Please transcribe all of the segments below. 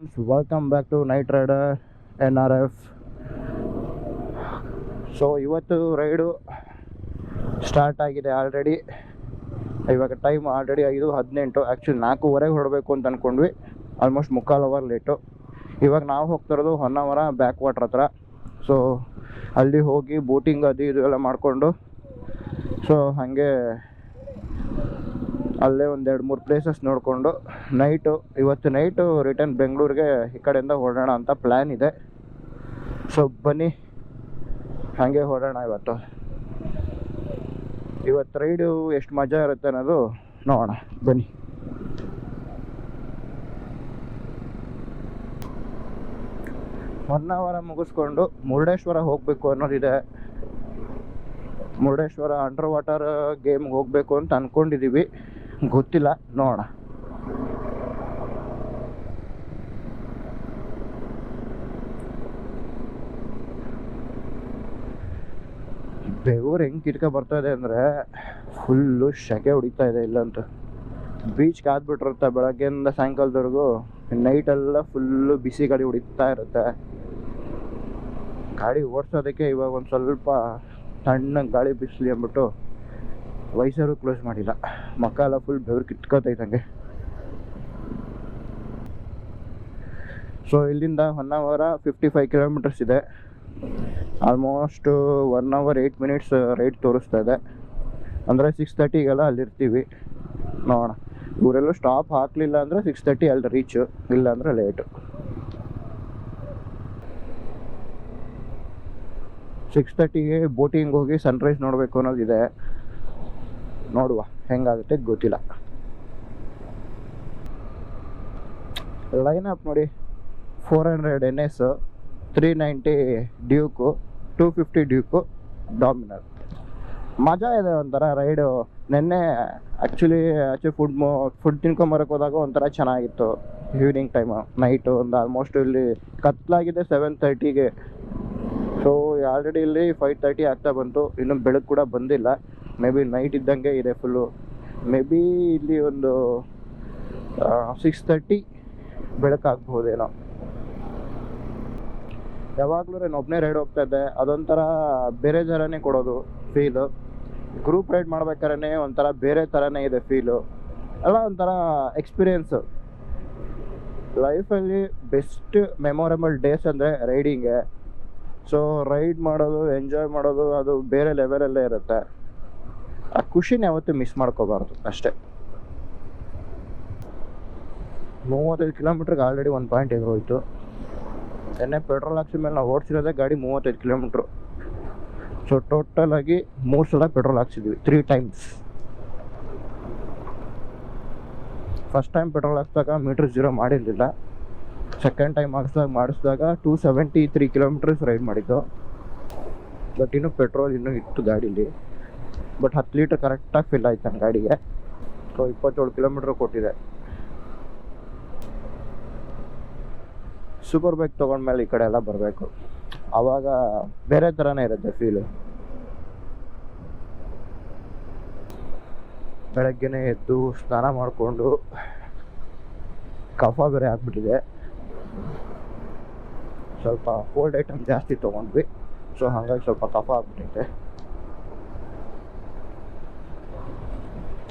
Welcome back to night rider N R F so ಇವತ್ತು ride start ಆಗಿದೆ already ಇವಾಗ time already ಐದು ಹದಿನೆಂಟು ಆ್ಯಕ್ಚುಲಿ ನಾಲ್ಕೂವರೆಗೆ ಹೊರಡಬೇಕು ಅಂತ ಅಂದ್ಕೊಂಡ್ವಿ ಆಲ್ಮೋಸ್ಟ್ ಮುಕ್ಕಾಲು ಅವರ್ ಲೇಟು ಇವಾಗ ನಾವು ಹೋಗ್ತಿರೋದು ಹೊನ್ನಾವರ ಬ್ಯಾಕ್ ವಾಟ್ರ್ ಹತ್ರ. ಸೊ ಅಲ್ಲಿ ಹೋಗಿ ಬೋಟಿಂಗ್ ಅದು ಇದು ಎಲ್ಲ ಮಾಡಿಕೊಂಡು. ಸೊ ಹಾಗೆ ಅಲ್ಲೇ ಒಂದು ಎರಡು ಮೂರು ಪ್ಲೇಸಸ್ ನೋಡಿಕೊಂಡು ನೈಟು ಇವತ್ತು ನೈಟು ರಿಟರ್ನ್ ಬೆಂಗಳೂರಿಗೆ ಈ ಕಡೆಯಿಂದ ಹೊರಡೋಣ ಅಂತ ಪ್ಲ್ಯಾನ್ ಇದೆ. ಸೊ ಬನ್ನಿ. ಹಾಗೆ ಹೊರಡೋಣ ಇವತ್ತು. ಇವತ್ತು ರೈಡು ಎಷ್ಟು ಮಜಾ ಇರುತ್ತೆ ಅನ್ನೋದು ನೋಡೋಣ. ಬನ್ನಿ. ಹೊನ್ನಾವರ ಮುಗಿಸ್ಕೊಂಡು ಮುರುಡೇಶ್ವರ ಹೋಗಬೇಕು ಅನ್ನೋದಿದೆ. ಮುರುಡೇಶ್ವರ ಅಂಡರ್ ವಾಟರ್ ಗೇಮ್ಗೆ ಹೋಗಬೇಕು ಅಂತ ಅಂದ್ಕೊಂಡಿದ್ದೀವಿ ಗೊತ್ತಿಲ್ಲ, ನೋಡೋಣ. ಬೆವರು ಹೆಂಗೆ ಕಿಟ್ಕ ಬರ್ತಾ ಇದೆ ಅಂದರೆ ಫುಲ್ಲು ಸೆಕೆ ಹೊಡಿತಾ ಇದೆ ಇಲ್ಲಂತೂ. ಬೀಚ್ ಕಾದ್ಬಿಟ್ಟಿರುತ್ತೆ ಬೆಳಗ್ಗೆಯಿಂದ ಸಾಯಂಕಾಲದವರೆಗೂ. ನೈಟೆಲ್ಲ ಫುಲ್ಲು ಬಿಸಿ ಗಾಡಿ ಹೊಡಿತಾ ಇರುತ್ತೆ. ಗಾಡಿ ಓಡಿಸೋದಕ್ಕೆ ಇವಾಗ ಒಂದು ಸ್ವಲ್ಪ ತಣ್ಣಗೆ ಗಾಳಿ ಬಿಸಿಲಿ ಅಂದ್ಬಿಟ್ಟು ವಯಸ್ಸರು ಕ್ಲೋಸ್ ಮಾಡಿಲ್ಲ. ಮಕ್ಕ ಎಲ್ಲ ಫುಲ್ ಬೆವರು ಕಿಟ್ಕೋತೈತಂಗೆ ಸೊ ಇಲ್ಲಿಂದ one hour fifty five kilometers ಇದೆ. Almost one hour eight minutes ride ತೋರಿಸ್ತಾ ಇದೆ. ಅಂದರೆ ಸಿಕ್ಸ್ ತರ್ಟಿಗೆಲ್ಲ ಅಲ್ಲಿರ್ತೀವಿ. ನೋಡೋಣ. ಇವರೆಲ್ಲೂ ಸ್ಟಾಪ್ ಹಾಕಲಿಲ್ಲ ಅಂದರೆ ಸಿಕ್ಸ್ ತರ್ಟಿ ಅಲ್ಲಿ ರೀಚು ಇಲ್ಲ ಅಂದರೆ ಲೇಟು ಸಿಕ್ಸ್ ತರ್ಟಿಗೆ ಬೋಟಿಂಗ್ ಹೋಗಿ ಸನ್ರೈಸ್ ನೋಡಬೇಕು ಅನ್ನೋದಿದೆ. ನೋಡುವ. ಹೆಂಗಾಗುತ್ತೆ ಗೊತ್ತಿಲ್ಲ. ಲೈನ್ ಅಪ್ ನೋಡಿ. Four hundred N S three ninety duke two fifty duke Dominar ಮಜಾ ಇದೆ ಒಂಥರ ರೈಡು ನಿನ್ನೆ ಆ್ಯಕ್ಚುಲಿ ಆಚೆ ಫುಡ್ ಮೋ ಫುಡ್ ತಿನ್ಕೊಂಬರಕ್ಕೆ ಹೋದಾಗ ಒಂಥರ ಚೆನ್ನಾಗಿತ್ತು. ಈವ್ನಿಂಗ್ ಟೈಮು ನೈಟು ಒಂದು ಆಲ್ಮೋಸ್ಟ್ ಇಲ್ಲಿ ಕತ್ಲಾಗಿದೆ ಸೆವೆನ್ ತರ್ಟಿಗೆ ಸೊ ಆಲ್ರೆಡಿ ಇಲ್ಲಿ ಫೈವ್ ತರ್ಟಿ ಆಗ್ತಾ ಬಂತು. ಇನ್ನು ಬೆಳಕು ಕೂಡ ಬಂದಿಲ್ಲ. ಮೇ ಬಿ ನೈಟ್ ಇದ್ದಂಗೆ ಇದೆ ಫುಲ್ಲು ಮೇ ಬಿ ಇಲ್ಲಿ ಒಂದು ಸಿಕ್ಸ್ ತರ್ಟಿ ಬೆಳಕಾಗ್ಬೋದೇನೋ ಯಾವಾಗಲೂ ನಾನು ಒಬ್ಬನೇ ರೈಡ್ ಹೋಗ್ತಾ ಇದ್ದೆ. ಅದೊಂಥರ ಬೇರೆ ಥರನೇ ಕೊಡೋದು ಫೀಲು ಗ್ರೂಪ್ ರೈಡ್ ಮಾಡ್ಬೇಕಾದ್ರೆ ಒಂಥರ ಬೇರೆ ಥರನೇ ಇದೆ ಫೀಲು ಎಲ್ಲ ಒಂಥರ ಎಕ್ಸ್ಪೀರಿಯೆನ್ಸು ಲೈಫಲ್ಲಿ ಬೆಸ್ಟ್ ಮೆಮೊರೇಬಲ್ ಡೇಸ್ ಅಂದರೆ ರೈಡಿಂಗೆ ಸೊ ರೈಡ್ ಮಾಡೋದು ಎಂಜಾಯ್ ಮಾಡೋದು, ಅದು ಬೇರೆ ಲೆವೆಲಲ್ಲೇ ಇರುತ್ತೆ. ಆ ಖುಷಿನ ಯಾವತ್ತೂ ಮಿಸ್ ಮಾಡ್ಕೋಬಾರ್ದು, ಅಷ್ಟೇ. ಮೂವತ್ತೈದು ಕಿಲೋಮೀಟ್ರಿಗೆ ಆಲ್ರೆಡಿ ಒಂದು ಪಾಯಿಂಟ್ ಹೋಯಿತು. ಎಣ್ಣೆ ಪೆಟ್ರೋಲ್ ಹಾಕ್ಸಿದ ಮೇಲೆ ನಾವು ಓಡಿಸಿರೋದೇ ಗಾಡಿ ಮೂವತ್ತೈದು ಕಿಲೋಮೀಟ್ರು. ಸೊ ಟೋಟಲ್ ಆಗಿ ಮೂರು ಸಲ petrol ಹಾಕ್ಸಿದ್ವಿ three times first time petrol ಹಾಕ್ಸಿದಾಗ meter zero ಮಾಡಿರಲಿಲ್ಲ. ಸೆಕೆಂಡ್ ಟೈಮ್ ಹಾಕ್ಸ್ದಾಗ, ಮಾಡಿಸಿದಾಗ two seventy three kilometers ride ಮಾಡಿದ್ದು. ಬಟ್ ಇನ್ನೂ ಪೆಟ್ರೋಲ್ ಇನ್ನೂ ಇತ್ತು ಗಾಡೀಲಿ. ಬಟ್ ಹತ್ತು ಲೀಟ್ರ್ ಕರೆಕ್ಟಾಗಿ ಫಿಲ್ ಆಯ್ತು ನನ್ನ ಗಾಡಿಗೆ. ಸೊ ಇಪ್ಪತ್ತೇಳು ಕಿಲೋಮೀಟ್ರ್ ಕೊಟ್ಟಿದೆ. ಸೂಪರ್ ಬೈಕ್ ತೊಗೊಂಡ್ಮೇಲೆ ಈ ಕಡೆ ಎಲ್ಲ ಬರಬೇಕು. ಆವಾಗ ಬೇರೆ ಥರನೇ ಇರುತ್ತೆ ಫೀಲು ಬೆಳಗ್ಗೆನೇ ಎದ್ದು ಸ್ನಾನ ಮಾಡಿಕೊಂಡು ಕಫ ಬೇರೆ ಆಗ್ಬಿಟ್ಟಿದೆ. ಸ್ವಲ್ಪ ಕೋಲ್ಡ್ ಐಟಮ್ ಜಾಸ್ತಿ ತೊಗೊಂಡ್ವಿ. ಸೊ ಹಾಗಾಗಿ ಸ್ವಲ್ಪ ಕಫ ಆಗ್ಬಿಟ್ಟೈತೆ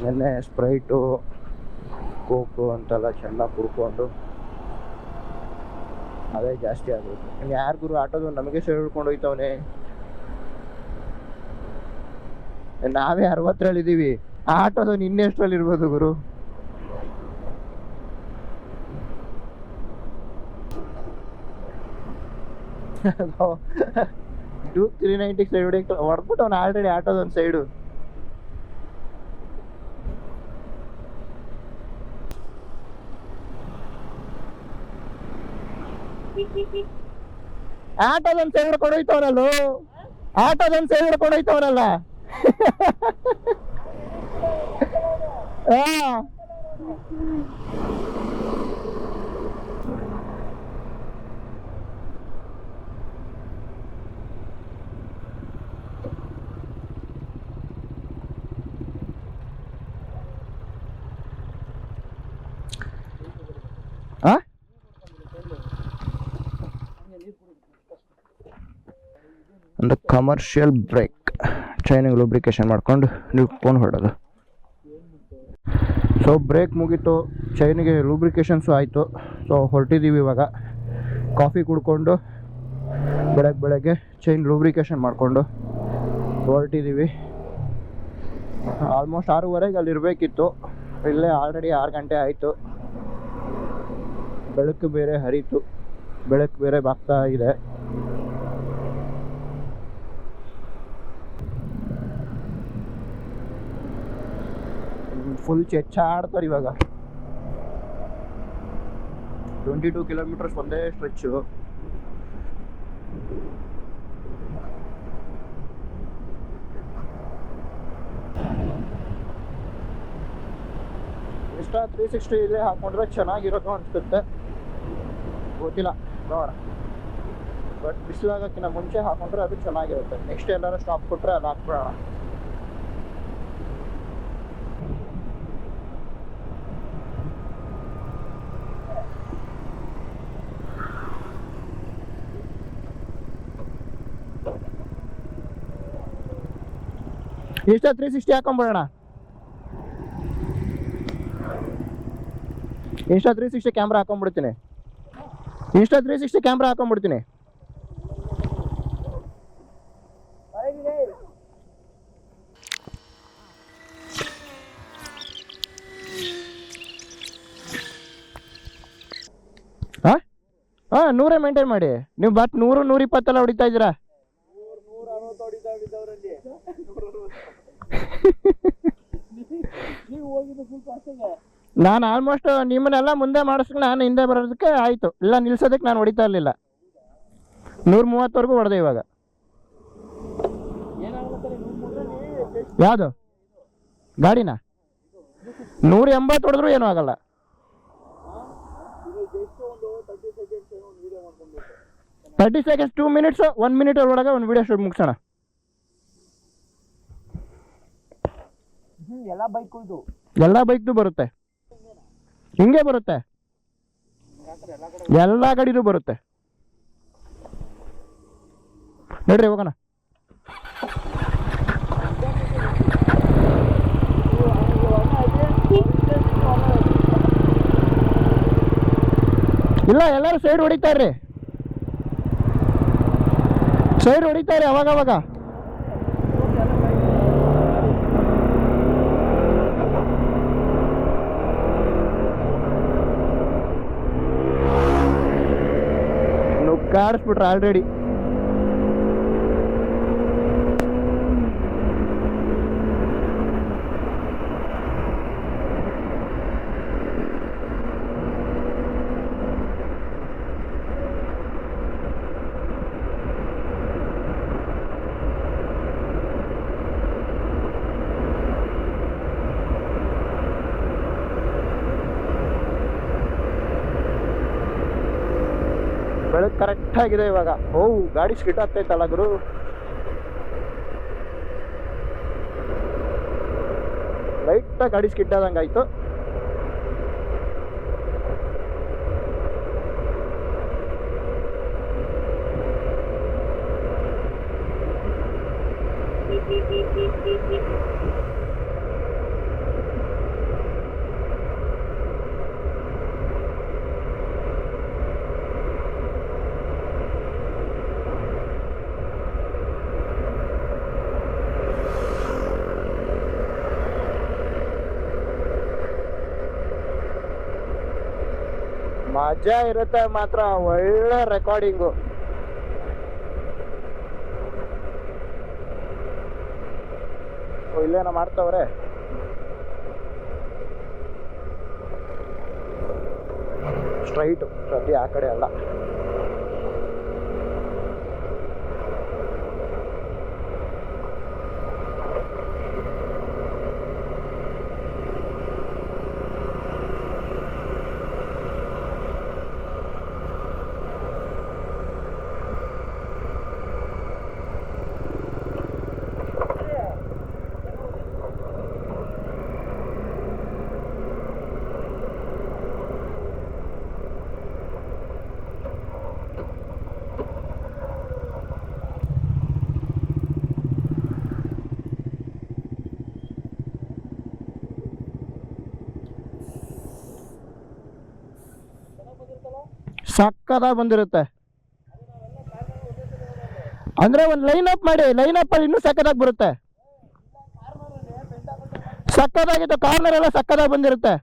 ನಿನ್ನೆ ಸ್ಪ್ರೈಟು, ಕೋಕು ಅಂತೆಲ್ಲ ಚೆನ್ನಾಗಿ ಕುಡ್ಕೊಂಡು ಅದೇ ಜಾಸ್ತಿ ಆಗೋಯ್ತು. ಇನ್ನು ಯಾರು ಗುರು ಆಟೋದು ನಮಗೆ ಸೈಡ್ ಹಿಡ್ಕೊಂಡು ಹೋಯ್ತವನೇ. ನಾವೇ ಅರವತ್ತರಲ್ಲಿ ಇದ್ದೀವಿ ಆಟೋದು ನಿನ್ನೆಷ್ಟರಲ್ಲಿ ಇರ್ಬೋದು ಗುರು? ಟೂ ತ್ರೀ ನೈಂಟಿ ಸೈಡ್ ಹೊಡಿಯಕ್ಕೆ ಹೊಡ್ಬಿಟ್ಟು ಅವ್ನು ಆಲ್ರೆಡಿ ಆಟೋದು ಒಂದು ಸೈಡು ಆಟೋದೊಂದು ಸೈಡ್ ಕೊಡೋಯ್ತವ್ರಲ್ಲ? ಹೋಯ್ತವ್ರಲ್ಲ ಆಟೋದೊಂದು ಸೈಡ್ ಹಿಡ್ಕೊಂಡು ಹೋಯ್ತವ್ರಲ್ಲ ಹಾ. ಕಮರ್ಷಿಯಲ್ ಬ್ರೇಕ್ ಚೈನಿಗೆ ಲೂಬ್ರಿಕೇಶನ್ ಮಾಡ್ಕೊಂಡು ಫೋನ್ ಹೊಡೋದು. ಸೊ ಬ್ರೇಕ್ ಮುಗೀತು. ಚೈನಿಗೆ ಲೂಬ್ರಿಕೇಶನ್ಸು ಆಯಿತು. ಸೊ ಹೊರಟಿದ್ದೀವಿ ಇವಾಗ. ಕಾಫಿ ಕುಡ್ಕೊಂಡು ಬೆಳಗ್ಗೆ ಬೆಳಗ್ಗೆ ಚೈನ್ ಲೂಬ್ರಿಕೇಶನ್ ಮಾಡಿಕೊಂಡು ಹೊರಟಿದ್ದೀವಿ ಆಲ್ಮೋಸ್ಟ್ ಆರೂವರೆಗೆ ಅಲ್ಲಿ ಇರಬೇಕಿತ್ತು. ಇಲ್ಲೇ ಆಲ್ರೆಡಿ ಆರು ಗಂಟೆ ಆಯಿತು. ಬೆಳಕು ಬೇರೆ ಹರಿತು. ಬೆಳಕು ಬೇರೆ ಬಾಗ್ತಾ ಇದೆ. ಫುಲ್ ಚೆಚ್ಚಾಡ್ತಾರೆ ಇವಾಗ. ಟ್ವೆಂಟಿ ಟೂ ಕಿಲೋಮೀಟರ್ಸ್ ಒಂದೇ ಸ್ಟ್ರೆಚ್ಚು ಇಷ್ಟ ತ್ರೀ ಸಿಕ್ಸ್ಟಿ ಇಲ್ಲೇ ಹಾಕೊಂಡ್ರೆ ಚೆನ್ನಾಗಿರೋದು ಅನ್ಸುತ್ತೆ. ಗೊತ್ತಿಲ್ಲ ನೋಡ ಬಟ್ ಬಿಸಿಲಾಗಕ್ಕಿಂತ ಮುಂಚೆ ಹಾಕೊಂಡ್ರೆ ಅದು ಚೆನ್ನಾಗಿರುತ್ತೆ. ನೆಕ್ಸ್ಟ್ ಎಲ್ಲಾರು ಸ್ಟಾಪ್ ಕೊಟ್ಟರೆ ಅದು ಹಾಕ್ಬಿಡೋಣ ಇಷ್ಟ ತ್ರೀ ಸಿಕ್ಸ್ಟಿ ಹಾಕೊಂಬಿಡೋಣ ಇನ್ಸ್ಟಾ ತ್ರೀ ಸಿಕ್ಸ್ಟಿ ಕ್ಯಾಮ್ರಾ ಹಾಕೊಂಡ್ಬಿಡ್ತೀನಿ. ಇನ್ಸ್ಟಾ ತ್ರೀ ಸಿಕ್ಸ್ಟಿ ಕ್ಯಾಮ್ರಾ ಹಾಕೊಂಡ್ಬಿಡ್ತೀನಿ. ಹಾಂ ನೂರೇ ಮೇಂಟೈನ್ ಮಾಡಿ. ನೀವು ಬಟ್ ನೂರು ನೂರಿಪ್ಪತ್ತೆಲ್ಲ ಹೊಡಿತಾ ಇದ್ದೀರಾ? ನಾನು ಆಲ್ಮೋಸ್ಟ್ ನಿಮ್ಮನ್ನೆಲ್ಲ ಮುಂದೆ ಮಾಡಿಸ್ಕೊಂಡು ನಾನು ಹಿಂದೆ ಬರೋದಕ್ಕೆ ಆಯಿತು. ಇಲ್ಲ, ನಿಲ್ಸೋದಕ್ಕೆ ನಾನು ಹೊಡಿತಾ ಇರಲಿಲ್ಲ. ನೂರ ಮೂವತ್ತವರೆಗೂ ಹೊಡೆದೆ ಇವಾಗ. ಯಾವುದು? ಗಾಡಿನ? ನೂರ ಎಂಬತ್ತು ಹೊಡೆದ್ರು ಏನೂ ಆಗಲ್ಲ. Thirty seconds two minutes one minute ಒಳಗೆ ಒಂದು ವಿಡಿಯೋ ಶೂಟ್ ಮುಗಿಸೋಣ. ಎಲ್ಲ ಇದು ಎಲ್ಲ ಬೈಕ್ದು ಬರುತ್ತೆ. ಹಿಂಗೆ ಬರುತ್ತೆ. ಎಲ್ಲ ಗಾಡಿನೂ ಬರುತ್ತೆ. ನೋಡ್ರಿ, ಹೋಗೋಣ. ಇಲ್ಲ, ಎಲ್ಲರೂ ಸೈಡ್ ಹೊಡಿತಾರ್ರಿ ಸೈಡ್ ಹೊಡಿತಾರೆ ಅವಾಗ ಅವಾಗ ನುಗ್ಗಾಡಿಸ್ಬಿಟ್ರೆ ಆಲ್ರೆಡಿ ಬೆಳಕು ಕರೆಕ್ಟ್ ಆಗಿದೆ ಇವಾಗ. ಓ ಗಾಡಿ ಸ್ಕಿಟ್ ಆಗ್ತೈತಲ್ಲ ಗುರು. ಲೈಟಾಗಿ ಗಾಡಿ ಸ್ಕಿಟ್ ಆದಂಗೆ ಆಯ್ತು. ಮಜಾ ಇರುತ್ತೆ ಮಾತ್ರ ಒಳ್ಳೆ ರೆಕಾರ್ಡಿಂಗು ಇಲ್ಲೇನ ಮಾಡ್ತವ್ರೆ. ಸ್ಟ್ರೈಟು ಸದ್ಯ ಆ ಕಡೆ ಅಲ್ಲ. ಸಕ್ಕದಾಗ ಬಂದಿರುತ್ತೆ. ಅಂದ್ರೆ ಒಂದು ಲೈನ್ ಅಪ್ ಮಾಡಿ ಲೈನ್ ಅಪ್ ಇನ್ನೂ ಸಕ್ಕತ್ತಾಗಿ ಬರುತ್ತೆ. ಸಕ್ಕದಾಗಿತ್ತು ಕಾರ್ನರ್ ಎಲ್ಲ ಸಕ್ಕದಾಗಿ ಬಂದಿರುತ್ತೆ.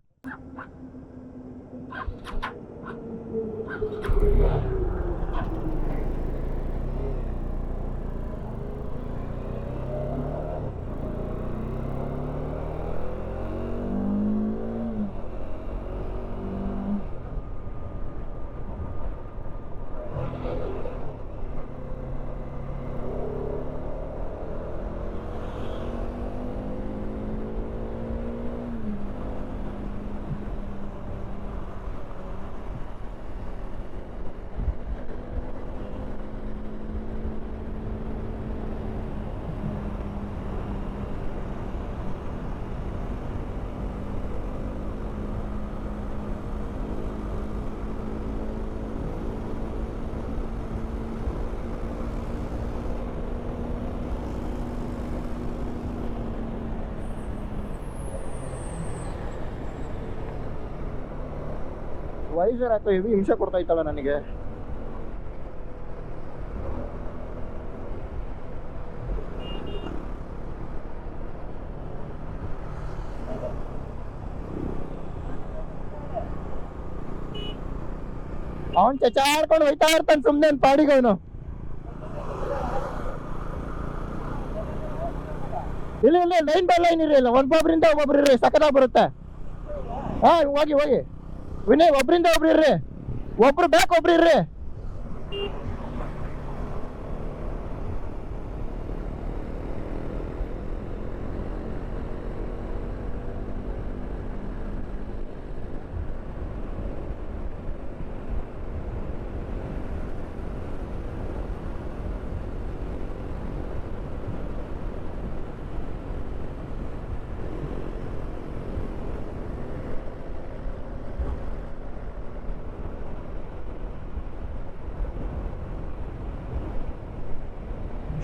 ವೈಸರ್ ಹಾಕೋ ಹೆವಿ ಹಿಂಸೆ ಕೊಡ್ತಾ ಇತ್ತಲ್ಲ ನನಗೆ. ಅವನ್ ಚಚಾಡ್ಕೊಂಡು ಹೋಯ್ತಾ ಇರ್ತಾನೆ ಸುಮ್ನೆ ಪಾಡಿಗೆ ಅವನು ಇಲ್ಲ ಇಲ್ಲ ಲೈನ್ ಬೈ ಲೈನ್ ಇರಲಿಲ್ಲ ಒಬ್ಬೊಬ್ರಿಂದ ಒಬ್ಬೊಬ್ರು ಇರ್ರಿ ಸಕದಾಗ ಬರುತ್ತೆ. ಹಾ, ಹೋಗಿ ಹೋಗಿ. ವಿನಯ್ ಒಬ್ರಿಂದ ಒಬ್ರು ಇರ್ರಿ. ಒಬ್ರು ಬ್ಯಾಕ್ ಒಬ್ರು ಇರ್ರಿ.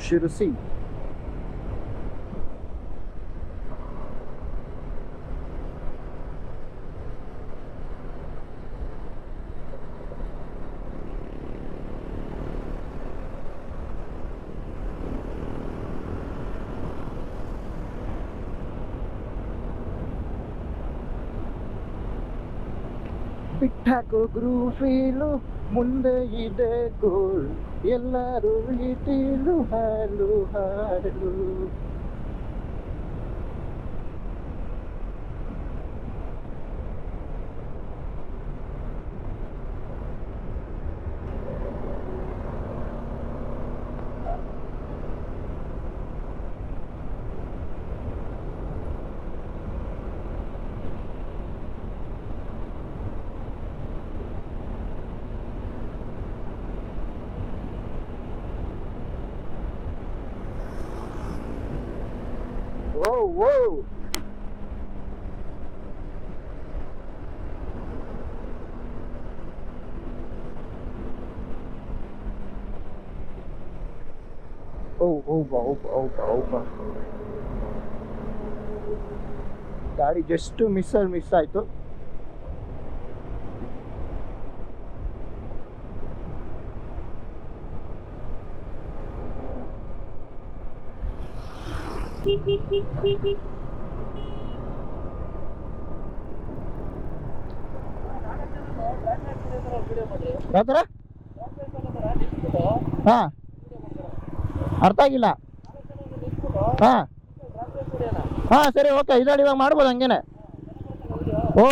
ಶಿರಸಿ ಬಿಟ್ಟಾಕೋ ಗ್ರೂಫೀಲು ಮುಂದೆ ಇದೆ ಗೋಲ್ ಎಲ್ಲರೂ ರೀತಿಲು ಹಾಲು ಹಾಡಲು ಓ ಓ ಓ ಓಪ ಓಪ ಓಪ ಓಪ ಗಾಡಿ ಜಸ್ಟ್ ಮಿಸ್ ಅಲ್ಲಿ ಮಿಸ್ ಆಯ್ತು ಯಾವ ಥರ? ಹಾ. ಅರ್ಥ ಆಗಿಲ್ಲ. ಹಾ. ಹಾ ಸರಿ ಓಕೆ. ಇದಾಡಿ ಇವಾಗ ಮಾಡ್ಬೋದು ಹಂಗೇನೆ. ಓ.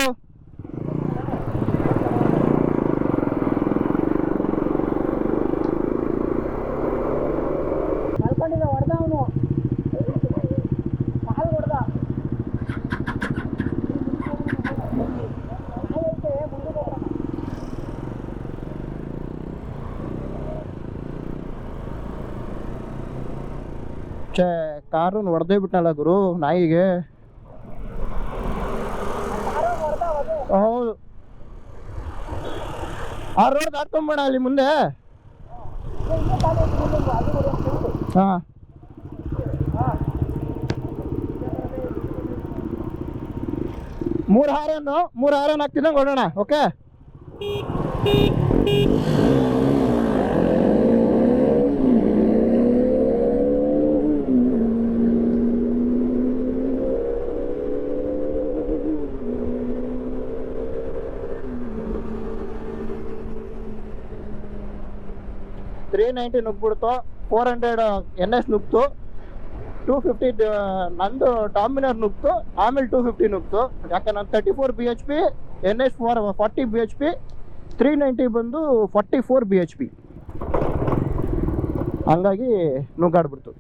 ಛೇ ಕಾರನ್ನು ಹೊಡೆದೇ ಬಿಟ್ಟನಲ್ಲ ಗುರು, ನಾಯಿಗೆ? ಹೌದು. ಆ ರೋಡ್ ದಾಟ್ಕೊಂಬೋಣ ಅಲ್ಲಿ ಮುಂದೆ. ಹಾಂ. ಮೂರು ಹಾರನ್ನು, ಮೂರು ಹಾರನ್ ಹಾಕ್ತಿದ್ದಂಗೆ ಹೊಡೋಣ ಓಕೆ ತ್ರೀ ನೈಂಟಿ ನುಗ್ಬಿಡ್ತು ಫೋರ್ ಹಂಡ್ರೆಡ್ ಎನ್ ಎಸ್ ನುಗ್ತು ಟೂ ಫಿಫ್ಟಿ ನಂದು ಡಾಮಿನರ್ ನುಗ್ತು, ಆಮೇಲೆ ಟೂ ಫಿಫ್ಟಿ ನುಗ್ತು. ಯಾಕೆ ನಾನು thirty four B H P N S four forty B H P three ninety ಬಂದು forty four B H P ಹಂಗಾಗಿ ನುಗ್ಗಾಡ್ಬಿಡ್ತು.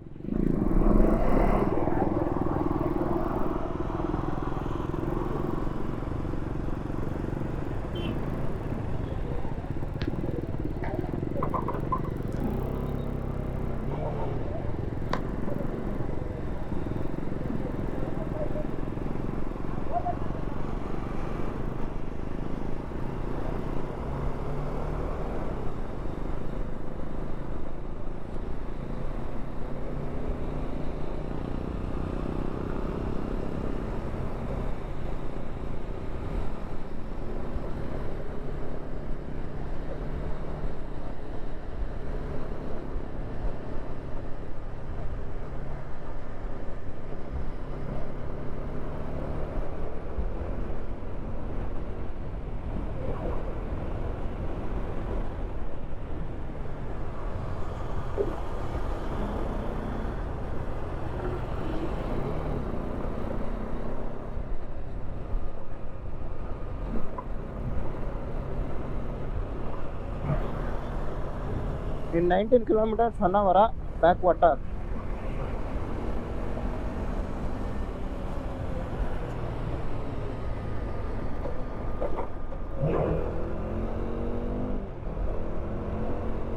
In 19 kilometers hour backwater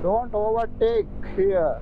don't overtake here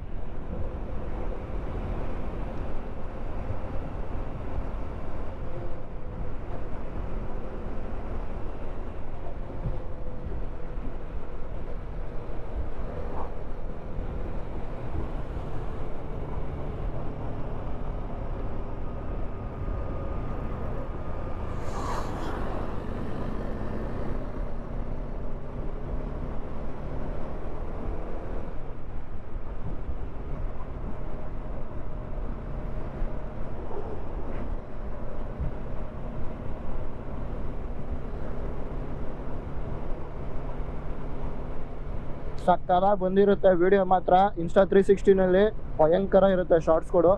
ಸಕ್ಕರ ಬಂದಿರುತ್ತೆ. ವಿಡಿಯೋ ಮಾತ್ರ ಇನ್ಸ್ಟಾ ತ್ರೀ ಸಿಕ್ಸ್ಟಿನಲ್ಲಿ ಭಯಂಕರ ಇರುತ್ತೆ ಶಾರ್ಟ್ಸ್ಗಳು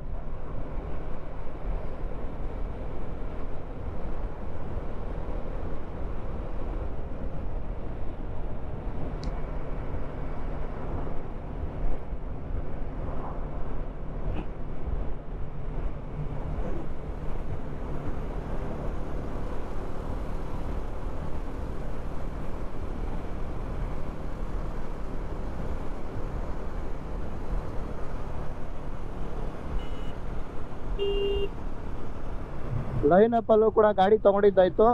ಲೈನ್ ಅಪ್ ಅಲ್ಲೂ ಕೂಡ ಗಾಡಿ ತಗೊಂಡಿದ್ದಾಯ್ತು.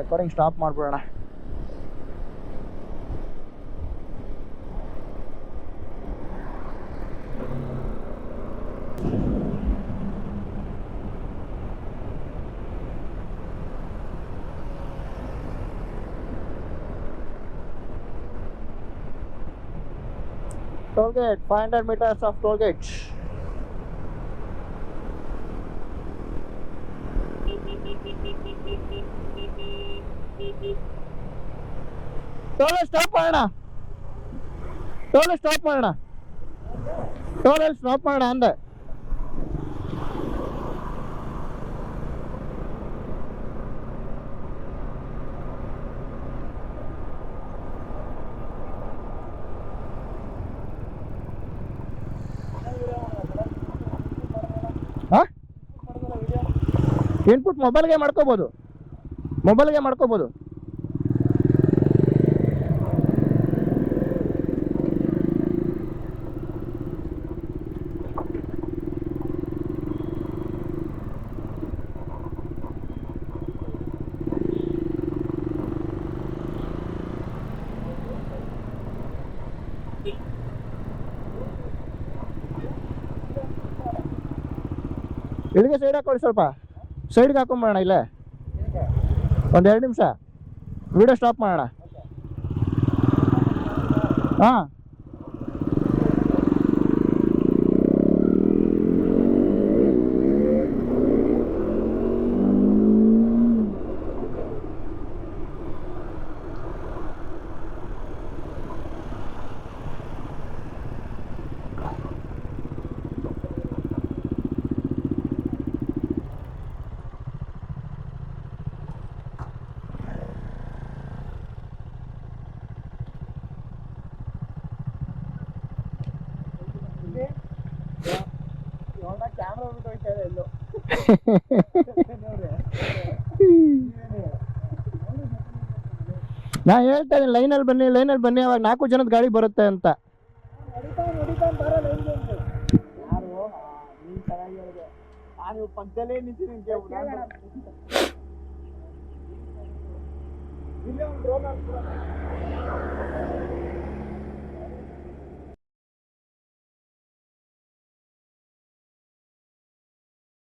ರೆಕಾರ್ಡಿಂಗ್ ಸ್ಟಾಪ್ ಮಾಡ್ಬಿಡೋಣ. Gate 500 meters of toll gate toll stop ಮಾಡೋಣ ಟೋಲ್ ಸ್ಟಾಪ್ ಮಾಡೋಣ ಟೋಲಲ್ಲಿ ಸ್ಟಾಪ್ ಮಾಡೋಣ ಅಂದೆ ಇನ್ಪುಟ್ ಮೊಬೈಲ್ಗೆ ಮಾಡ್ಕೋಬೋದು. ಮೊಬೈಲ್ಗೆ ಮಾಡ್ಕೋಬೋದು. ಇಲ್ಲಿಗೆ ಸೈಡ್ ಹಾಕೊಳ್ಳಿ ಸ್ವಲ್ಪ. ಸೈಡ್ಗೆ ಹಾಕೊಂಬೋಣ ಇಲ್ಲೇ? ಒಂದು ಎರಡು ನಿಮಿಷ. ವಿಡಿಯೋ ಸ್ಟಾಪ್ ಮಾಡೋಣ. ಹಾಂ. ನಾ ಹೇಳ್ತಾ ಇದ್ದೀನಿ ಲೈನಲ್ಲಿ ಬನ್ನಿ ಲೈನಲ್ಲಿ ಬನ್ನಿ ಅವಾಗ ನಾಲ್ಕು ಜನದ ಗಾಡಿ ಬರುತ್ತೆ ಅಂತ. ಪಕ್ಕದಲ್ಲೇ